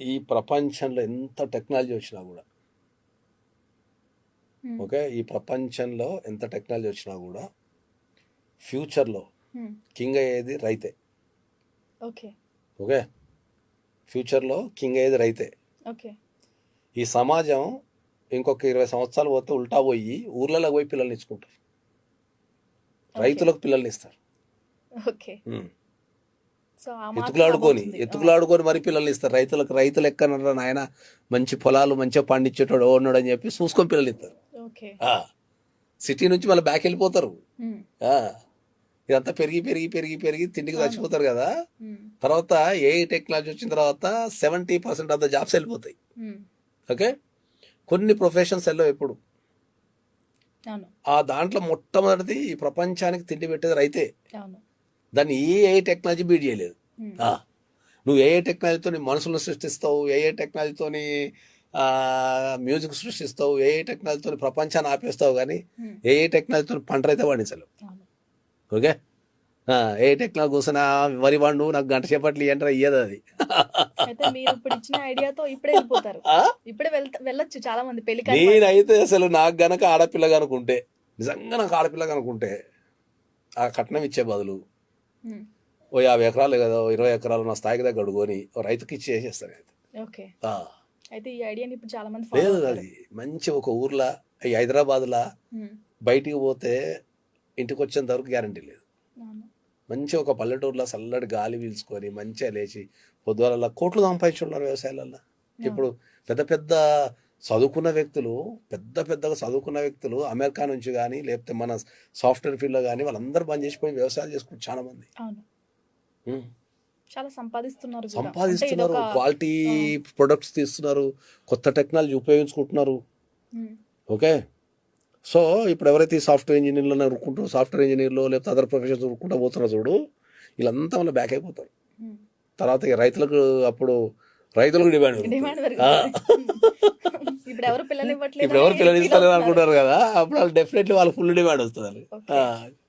ఈ ప్రపంచంలో ఎంత టెక్నాలజీ వచ్చినా కూడా. ఓకే? ఈ ప్రపంచంలో ఎంత టెక్నాలజీ వచ్చినా కూడా ఫ్యూచర్లో. కింగ్ అయ్యేది రైతే. ఓకే. ఓకే? ఫ్యూచర్లో కింగ్ అయ్యేది రైతే. ఓకే. ఈ సమాజం ఇంకొక ఇరవై సంవత్సరాలు పోతే ఉల్టా పోయి ఊర్లలో పోయి పిల్లల్ని ఇచ్చుకుంటారు. రైతులకు పిల్లల్ని ఇస్తారు. ఓకే. ఎత్తుకులాడుకొని. ఎత్తుకులాడుకొని మరి పిల్లల్ని ఇస్తారు. రైతులకు రైతులు ఎక్కనరా నాయన? మంచి పొలాలు మంచిగా పండించేటోడు ఉన్నాడు అని చెప్పి చూసుకొని పిల్లలు ఇస్తారు. సిటీ నుంచి మళ్ళీ బ్యాక్ వెళ్ళిపోతారు. ఇదంతా పెరిగి పెరిగి పెరిగి పెరిగి తిండికి. చచ్చిపోతారు కదా. తర్వాత ఏ టెక్నాలజీ వచ్చిన తర్వాత seventy percent of the jobs వెళ్ళిపోతాయి. ఓకే? కొన్ని ప్రొఫెషన్స్ వెళ్ళవు ఎప్పుడు. ఆ దాంట్లో మొట్టమొదటిది ఈ ప్రపంచానికి తిండి పెట్టేది రైతే. దాన్ని ఏ ఏ టెక్నాలజీ బీట్ చేయలేదు. Hmm. నువ్వు ఏ ఏ టెక్నాలజీతో మనుషులను సృష్టిస్తావు ఏ ఏ టెక్నాలజీతోని మ్యూజిక్ సృష్టిస్తావు ఏ ఏ టెక్నాలజీతో ప్రపంచాన్ని ఆపేస్తావు కానీ Hmm. ఏ ఏ టెక్నాలజీతో పంట అయితే పండించలేవు ఓకే? ఆ, ఏ టెక్నాలజీ కూర్చున్నా వరి వండు నాకు గంట సేపట్లు ఇయ్యంటారా ఇయ్యదు అది. నేనైతే అసలు నాకు గనక ఆడపిల్ల కనుకుంటే నిజంగా నాకు ఆడపిల్ల కనుకుంటే ఆ కట్నం ఇచ్చే బదులు ఓ యాభై ఎకరాలు కదా ఇరవై ఎకరాలు నా స్థాయికి దగ్గర అడుగుని ఓ రైతుకి ఇచ్చి చేసేస్తాను అయితే ఈ ఐడియాని ఇప్పుడు చాలా మంది లేదు. అది మంచి ఒక ఊర్లో ఈ హైదరాబాద్లో. బయటికి పోతే ఇంటికి వచ్చేంత వరకు గ్యారంటీ లేదు. మంచి ఒక పల్లెటూరులో చల్లటి గాలి పీల్చుకొని మంచిగా లేచి పొద్దుగాల కోట్లు సంపాదించున్నారు వ్యవసాయాలలో ఇప్పుడు పెద్ద పెద్ద చదువుకున్న వ్యక్తులు పెద్ద పెద్దగా చదువుకున్న వ్యక్తులు అమెరికా నుంచి కానీ లేకపోతే మన సాఫ్ట్వేర్ ఫీల్డ్లో కానీ వాళ్ళందరూ బంద్ చేసిపోయి వ్యవసాయాలు చేసుకుంటారు చాలా మంది. చాలా సంపాదిస్తున్నారు. సంపాదిస్తున్నారు క్వాలిటీ ప్రొడక్ట్స్ తీస్తున్నారు కొత్త టెక్నాలజీ ఉపయోగించుకుంటున్నారు. ఓకే సో ఇప్పుడు ఎవరైతే సాఫ్ట్వేర్ ఇంజనీర్లు ఉరుక్కుంటూ సాఫ్ట్వేర్ ఇంజనీర్లు లేకపోతే అదర్ ప్రొఫెషన్స్ ఉరుక్కుంటూ పోతున్నారు చూడు వీళ్ళంతా మళ్ళీ బ్యాక్ అయిపోతారు. తర్వాత రైతులకు అప్పుడు రైతులకు డిమాండ్ ఇప్పుడు ఎవరు పిల్లలు ఇవ్వట్లేదు. అనుకుంటారు కదా అప్పుడు వాళ్ళు డెఫినెట్లీ వాళ్ళకి ఫుల్ డిమాండ్ వస్తుంది.